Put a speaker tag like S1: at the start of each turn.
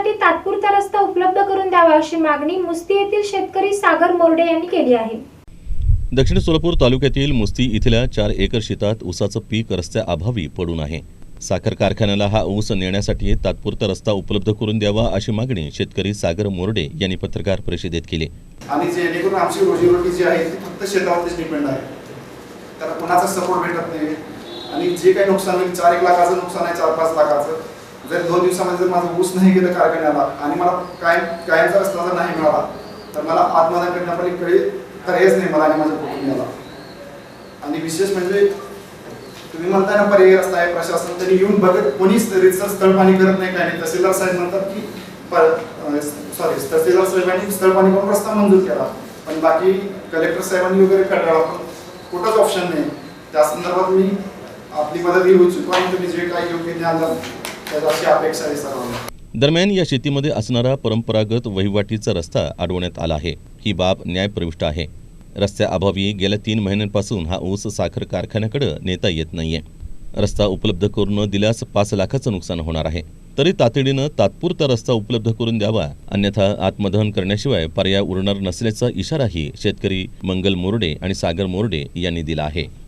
S1: येण्यासाठी तात्पुरता रस्ता उपलब्ध करून द्यावा अशी मागणी मुस्ती येथील शेतकरी सागर मोरडे यांनी केली आहे.
S2: दक्षिण सोलापूर तालुक्यातील मुस्ती इथल्या चार एकर शेतात ऊसाचं पीक रस्त्याअभावी पडून आहे. साखर कारखान्याला हा ऊस नेण्यासाठी तात्पुरता रस्ता उपलब्ध करून द्यावा अशी मागणी शेतकरी सागर मोरडे यांनी पत्रकार परिषदेत केली.
S3: आणि जेणेकरून आमची रोजीरोटी जी आहे ती फक्त शेतावरतीच डिपेंड आहे. त्याला कोणाचा सपोर्ट भेटत नाही. आणि जे काही नुकसान होईल चार एक लाखाचं नुकसान आहे चार पाच लाखाचं. जर दोन दिवसामध्ये जर माझं ऊस नाही गेलं कारखान्याला आणि मला कायम कायमचा रस्ता जर नाही मिळाला तर मला आत्मदान करण्यापलीकडे पर्यायच नाही मला आणि माझ्या कुटुंबाला. आणि विशेष म्हणजे तुम्ही म्हणताय ना पर्यायी रस्ता आहे प्रशासन त्यांनी येऊन बघत कोणीच रितसर स्थळपाणी करत नाही काय नाही. तहसीलदार साहेब म्हणतात की सॉरी तहसीलदार साहेबांनी स्थळपाणी करून रस्ता मंजूर केला. पण बाकी कलेक्टर साहेबांनी वगैरे कळला पण कुठंच ऑप्शन नाही. त्या संदर्भात मी आपली मदत घेऊ इच्छितो आणि तुम्ही जे काही योग्य ज्ञान
S2: दरम्यान या शेतीमध्ये असणारा परंपरागत वहिवाटीचा रस्ता अडवण्यात आला आहे. ही बाब न्यायप्रविष्ट आहे. रस्त्याअभावी गेल्या तीन महिन्यांपासून हा ऊस साखर कारखान्याकडे नेता येत नाहीये. रस्ता उपलब्ध करून न दिल्यास पाच लाखाचं नुकसान होणार आहे. तरी तातडीनं तात्पुरता रस्ता उपलब्ध करून द्यावा अन्यथा आत्मदहन करण्याशिवाय पर्याय उरणार नसल्याचा इशाराही शेतकरी मंगल मोरडे आणि सागर मोरडे यांनी दिला आहे.